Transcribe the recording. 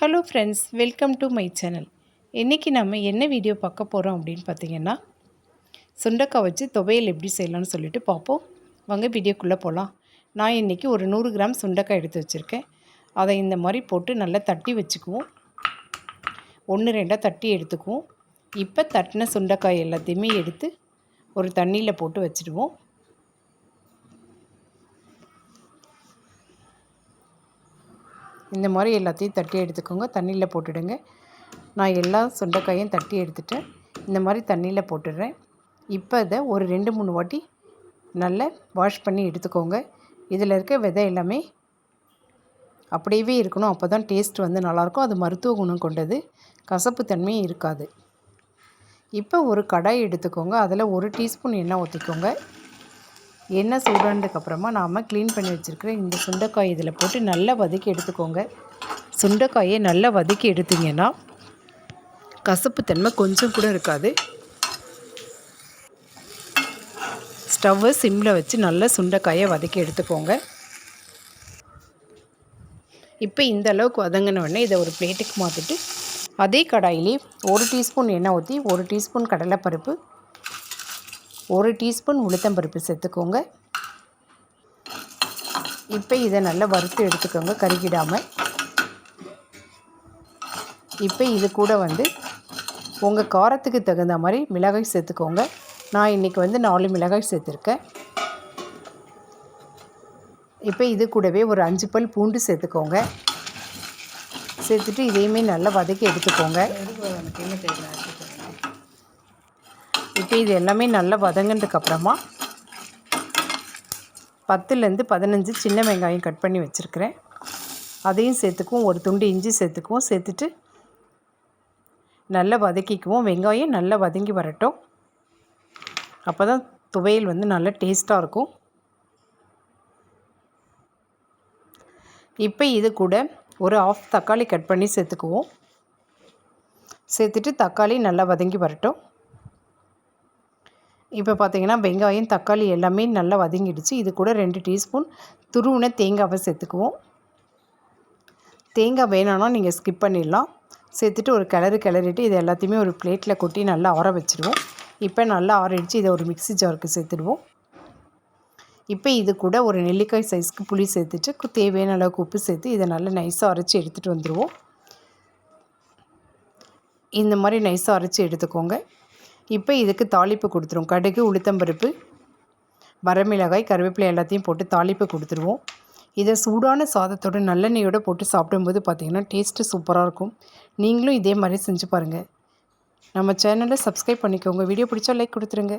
Hello friends welcome to my channel இன்றைக்கி நம்ம என்ன வீடியோ பார்க்க போகிறோம் அப்படின்னு பார்த்தீங்கன்னா சுண்டக்காய் வச்சு துவையல் எப்படி செய்யலாம்னு சொல்லிட்டு பார்ப்போம். வாங்க வீடியோக்குள்ளே போகலாம் நான் இன்றைக்கி ஒரு நூறு கிராம் சுண்டக்காய் எடுத்து வச்சுருக்கேன். அதை இந்த மாதிரி போட்டு நல்லா தட்டி வச்சுக்குவோம். ஒன்று ரெண்டாக தட்டி எடுத்துக்குவோம். இப்போ தட்டின சுண்டக்காய் எல்லாத்தையுமே எடுத்து ஒரு தண்ணியில் போட்டு வச்சுடுவோம். இந்த மாதிரி எல்லாத்தையும் தட்டி எடுத்துக்கோங்க. தண்ணியில் போட்டுடுங்க. நான் எல்லா சுண்டைக்காயும் தட்டி எடுத்துட்டேன். இந்த மாதிரி தண்ணியில் போட்டுடுறேன். இப்போ இதை ஒரு ரெண்டு மூணு வாட்டி நல்லா வாஷ் பண்ணி எடுத்துக்கோங்க. இதில் இருக்க விதை எல்லாமே அப்படியே இருக்கணும். அப்போ தான் டேஸ்ட் வந்து நல்லாயிருக்கும். அது மருத்துவ குணம் கொண்டது. கசப்பு தன்மையும் இருக்காது. இப்போ ஒரு கடாய் எடுத்துக்கோங்க. அதில் ஒரு டீஸ்பூன் எண்ணெய் ஊற்றிக்கோங்க. எண்ணெய் சூடானதுக்கப்புறமா நாம் க்ளீன் பண்ணி வச்சுருக்கிற இந்த சுண்டைக்காய் இதில் போட்டு நல்லா வதக்கி எடுத்துக்கோங்க. சுண்டைக்காயை நல்லா வதக்கி எடுத்திங்கன்னா கசப்பு தன்மை கொஞ்சம் கூட இருக்காது. ஸ்டவ்வை சிம்மில் வச்சு நல்லா சுண்டைக்காயை வதக்கி எடுத்துக்கோங்க. இப்போ இந்த அளவுக்கு வதங்கினோடனே இதை ஒரு பிளேட்டுக்கு மாற்றிட்டு அதே கடாயிலே ஒரு டீஸ்பூன் எண்ணெய் ஊற்றி ஒரு டீஸ்பூன் கடலைப்பருப்பு ஒரு டீஸ்பூன் உளுத்தம்பருப்பு சேர்த்துக்கோங்க. இப்போ இதை நல்லா வறுத்து எடுத்துக்கோங்க கருகிடாமல் இப்போ இது கூட வந்து உங்கள் காரத்துக்கு தகுந்த மாதிரி மிளகாய் சேர்த்துக்கோங்க. நான் இன்றைக்கி வந்து நாலு மிளகாய் சேர்த்துருக்கேன். இப்போ இது கூடவே ஒரு அஞ்சு பல் பூண்டு சேர்த்துக்கோங்க. சேர்த்துட்டு இதையுமே நல்லா வதக்கி எடுத்துக்கோங்க. இப்போ இது எல்லாமே நல்லா வதங்கினதுக்கப்புறமா பத்துலேருந்து பதினஞ்சு சின்ன வெங்காயம் கட் பண்ணி வச்சுருக்கிறேன். அதையும் சேர்த்துக்குவோம். ஒரு துண்டு இஞ்சி சேர்த்துக்குவோம். சேர்த்துட்டு நல்லா வதக்கிக்குவோம். வெங்காயம் நல்லா வதங்கி வரட்டும். அப்போ தான் துவையல் வந்து நல்லா டேஸ்ட்டாக இருக்கும். இப்போ இது கூட ஒரு ஆஃப் தக்காளி கட் பண்ணி சேர்த்துக்குவோம். சேர்த்துட்டு தக்காளி நல்லா வதங்கி வரட்டும். இப்போ பார்த்தீங்கன்னா வெங்காயம் தக்காளி எல்லாமே நல்லா வதங்கிடுச்சு. இது கூட ரெண்டு டீஸ்பூன் துருவின தேங்காவை சேர்த்துக்குவோம். தேங்காய் வேணான்னா நீங்கள் ஸ்கிப் பண்ணிடலாம். சேர்த்துட்டு ஒரு கிளறு கிளறிட்டு இது எல்லாத்தையுமே ஒரு பிளேட்டில் கொட்டி நல்லா ஆற வச்சுருவோம். இப்போ நல்லா ஆறிடுச்சு. இதை ஒரு மிக்சி ஜாருக்கு சேர்த்துடுவோம். இப்போ இது கூட ஒரு நெல்லிக்காய் சைஸ்க்கு புளி சேர்த்துட்டு தேவையான அளவுக்கு உப்பு சேர்த்து இதை நல்லா நைஸாக அரைச்சி எடுத்துகிட்டு வந்துடுவோம் இந்த மாதிரி நைஸாக அரைச்சி எடுத்துக்கோங்க. இப்போ இதுக்கு தாளிப்பு கொடுத்துருவோம். கடுகு உளுத்தம்பருப்பு வரமிளகாய் கருவேப்பிலை எல்லாத்தையும் போட்டு தாளிப்பு கொடுத்துருவோம். இதை சூடான சாதத்தோடு நல்லெண்ணெயோடு போட்டு சாப்பிடும்போது பார்த்திங்கன்னா டேஸ்ட்டு சூப்பராக இருக்கும். நீங்களும் இதே மாதிரி செஞ்சு பாருங்கள் நம்ம சேனலை சப்ஸ்கிரைப் பண்ணிக்கோங்க. வீடியோ பிடிச்சா லைக் கொடுத்துருங்க.